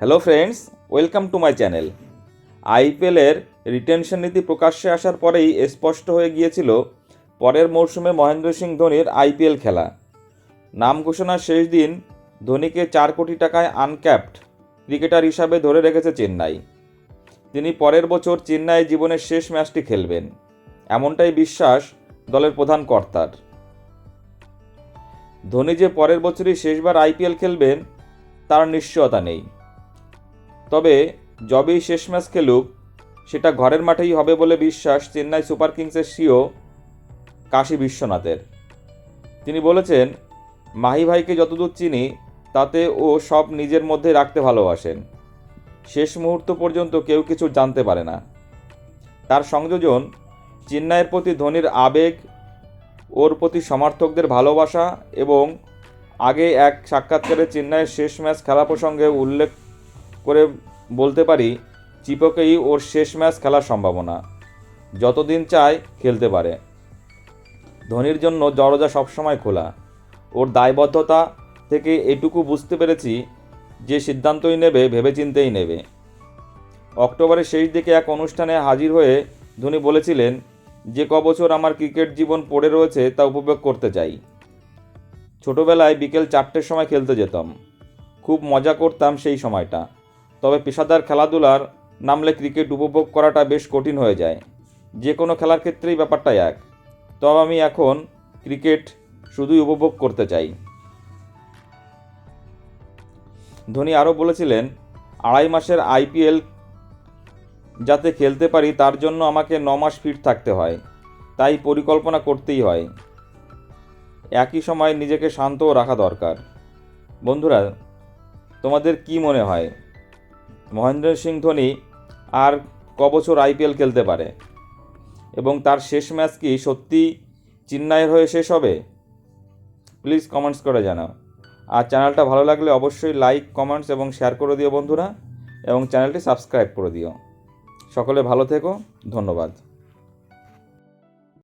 Hello friends welcome to my channel আইপিএলের retention নীতি প্রকাশ্যে আসার পরেই স্পষ্ট হয়ে গিয়েছিল পরের মরশুমে মহেন্দ্র সিং ধোনির আইপিএল খেলা। নাম ঘোষণার শেষ দিন ধোনিকে চার কোটি টাকায় আনক্যাপড ক্রিকেটার হিসাবে ধরে রেখেছে চেন্নাই। তিনি পরের বছর চেন্নাই জীবনের শেষ ম্যাচটি খেলবেন। এমনটাই বিশ্বাস দলের প্রধান কর্তার। ধোনি যে পরের বছরই শেষবার আইপিএল খেলবেন, তার নিশ্চয়তা নেই। তবে যবেই শেষ ম্যাচ খেলুক, সেটা ঘরের মাঠেই হবে বলে বিশ্বাস চেন্নাই সুপার কিংসের সিও কাশী বিশ্বনাথের। তিনি বলেছেন, মাহি ভাইকে যতদূর চিনি, তাতে ও সব নিজের মধ্যে রাখতে ভালোবাসেন। শেষ মুহূর্ত পর্যন্ত কেউ কিছু জানতে পারে না। তার সংযোজন, চেন্নাইয়ের প্রতি ধোনির আবেগ, ওর প্রতি সমর্থকদের ভালোবাসা এবং আগে এক সাক্ষাৎকারে চেন্নাইয়ের শেষ ম্যাচ খেলা প্রসঙ্গে উল্লেখ করে বলতে পারি, চিপকেই ওর শেষ ম্যাচ খেলার সম্ভাবনা। যতদিন চায়, খেলতে পারে। ধোনির জন্য দরজা সবসময় খোলা। ওর দায়বদ্ধতা থেকে এটুকু বুঝতে পেরেছি যে সিদ্ধান্তই নেবে, ভেবেচিন্তেই নেবে। অক্টোবরের শেষ দিকে এক অনুষ্ঠানে হাজির হয়ে ধোনি বলেছিলেন, যে ক বছর আমার ক্রিকেট জীবন পড়ে রয়েছে, তা উপভোগ করতে চাই। ছোটবেলায় বিকেল চারটের সময় খেলতে যেতাম। খুব মজা করতাম সেই সময়টা। তবে পেশাদার খেলাধুলার নামলে ক্রিকেট উপভোগ করাটা বেশ কঠিন হয়ে যায়। যে কোনো খেলার ক্ষেত্রেই ব্যাপারটা এক। তবে আমি এখন ক্রিকেট শুধুই উপভোগ করতে চাই। ধোনি আরও বলেছিলেন, আড়াই মাসের আইপিএল যাতে খেলতে পারি, তার জন্য আমাকে ন মাস ফিট থাকতে হয়। তাই পরিকল্পনা করতেই হয়। একই সময় নিজেকে শান্তও রাখা দরকার। বন্ধুরা, তোমাদের কি মনে হয়? মহেন্দ্র সিং ধোনি আর ক বছর আইপিএল খেলতে পারে। এবং তার শেষ ম্যাচ কি সত্যি চেন্নাইয়ের হয়ে শেষ হবে? প্লিজ কমেন্টস করে জানাও। আর চ্যানেলটা ভালো লাগলে অবশ্যই লাইক, কমেন্টস এবং শেয়ার করে দিও বন্ধুরা। এবং চ্যানেলটি সাবস্ক্রাইব করে দিও। সকলে ভালো থেকো। ধন্যবাদ।